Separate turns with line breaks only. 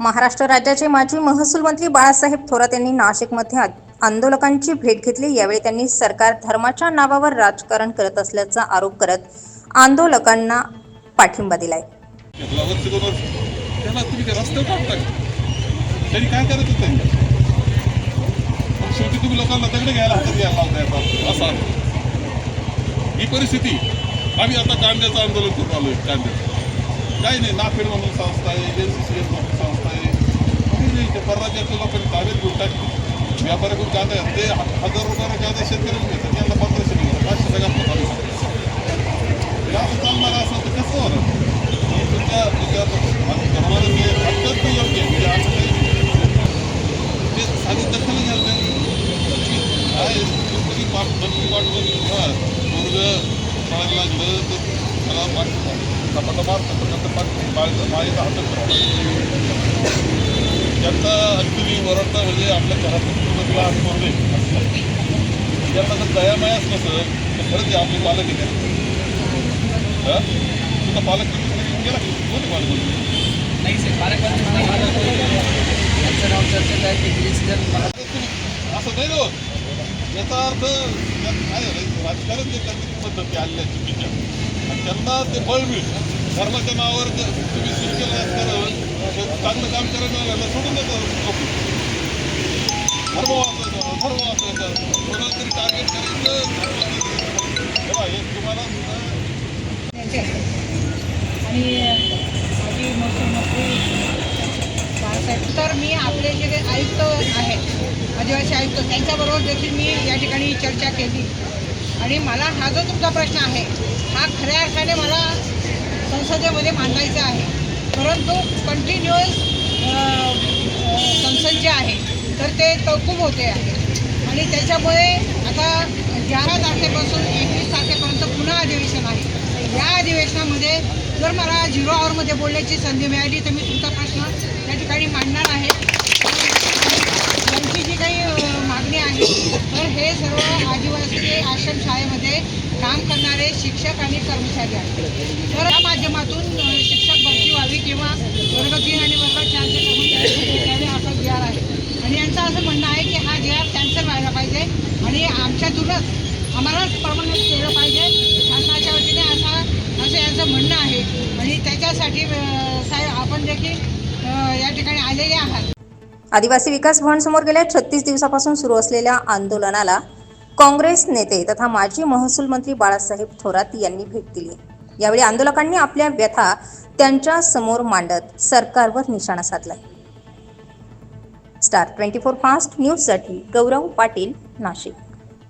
महाराष्ट्र राज्याचे माजी महसूल मंत्री बाळासाहेब थोरात यांनी नाशिकमध्ये आंदोलकांची भेट घेतली. यावेळी त्यांनी सरकार धर्माच्या नावावर राजकारण करत असल्याचा आरोप करत आंदोलकांना पाठिंबा दिलाय.
शेवटी तुम्ही लोकांना दगड घ्यायला हातात घ्यायला लावताय असा ही परिस्थिती. आम्ही आता कांद्याचं आंदोलन करून आलोय कांद्याचं. काही नाही नाफेड म्हणून संस्था आहे टाकली व्यापाऱ्याकडून कांदा ते ह- हजार रुपयाला कांदा शेतकऱ्यांना घेतात त्यांना पंधराशे मिळतात पाचशे सगळ्यात चालू हे असं चालणार असं तर कसं होणार हे तुमच्या याच्यात माझं धर्माला ते अत्यंत योग्य आहे म्हणजे असं काही ते साधी दखल घ्यायला पाहिजे काय कधी पाठ नक्की पाठवून हा मुलगं पळायला लागलं तर त्याला पाठ सपाटा मारतो पण नंतर पाठ माळीचा माळीचा हातच राहतो त्यांचा ॲक्च्युली वरडता म्हणजे आपल्या घरात कुटुंबातला लहान पोरले त्यांना जर दयामायाच नसं तर खरंच आपले पालक? हा? तुझा पालक गेला? कोण पालक?
नाही सर पालकमंत्री नाही. मला यांचं नाव चर्चेत आहे की गिरीश जर मला
असं नाही. याचा अर्थ काय झालं राजकारण जे करण्याची पद्धती आलेल्या चुकीच्या. आणि त्यांना ते बळ मिळतं. धर्माच्या नावावर तुम्ही सुरू राजकारण हे चांगलं काम करत याला सोडून देतो. धर्म वाचायचा धर्म वाचायचा कोणाला तरी टार्गेट करायचं. तेव्हा हे तुम्हाला सुद्धा
आणि माझी महसूल मंत्री तर मी आपले जे काही आयुक्त आहेत आदिवासी आयुक्त त्यांच्याबरोबर देखील मी या ठिकाणी चर्चा केली. आणि मला हा जो तुमचा प्रश्न आहे हा खऱ्या अर्थाने मला संसदेमध्ये मांडायचं आहे. परंतु कंटिन्युअस संसद जे आहे तर ते तहकूब होते आहे. आणि त्याच्यामुळे आता ग्यारा तारखेपासून एकवीस तारखेपर्यंत पुन्हा अधिवेशन आहे. या अधिवेशनामध्ये जर मला झिरो आवरमध्ये बोलण्याची संधी मिळाली तर मी तुमचा प्रश्न या ठिकाणी मांडणार आहे यांची जी काही अ, मागणी आहे तर हे सर्व आदिवासी आश्रमशाळेमध्ये काम करणारे शिक्षक आणि कर्मचारी आहेत. तर या माध्यमातून शिक्षक भरती व्हावी किंवा वर्ग तीन आणि वर्ग चारचे कर्मचारी घ्यावे असं जी आर आहे. आणि यांचं असं म्हणणं आहे की हा जी आर कॅन्सल व्हायला पाहिजे आणि आमच्यातूनच आम्हालाच परमनंट केलं पाहिजे. शासनाच्या वतीने असा असं यांचं म्हणणं आहे. आणि त्याच्यासाठी साहेब आपण देखील या ठिकाणी आलेले आहात.
आदिवासी विकास भवन समोर गेल्या छत्तीस दिवसापासून सुरू असलेल्या आंदोलनाला काँग्रेस नेते तथा माजी महसूल मंत्री बाळासाहेब थोरात यांनी भेट दिली. यावेळी आंदोलकांनी आपल्या व्यथा त्यांच्यासमोर मांडत सरकारवर निशाणा साधलाय. स्टार ट्वेंटी फोर फास्ट न्यूजसाठी गौरव पाटील नाशिक.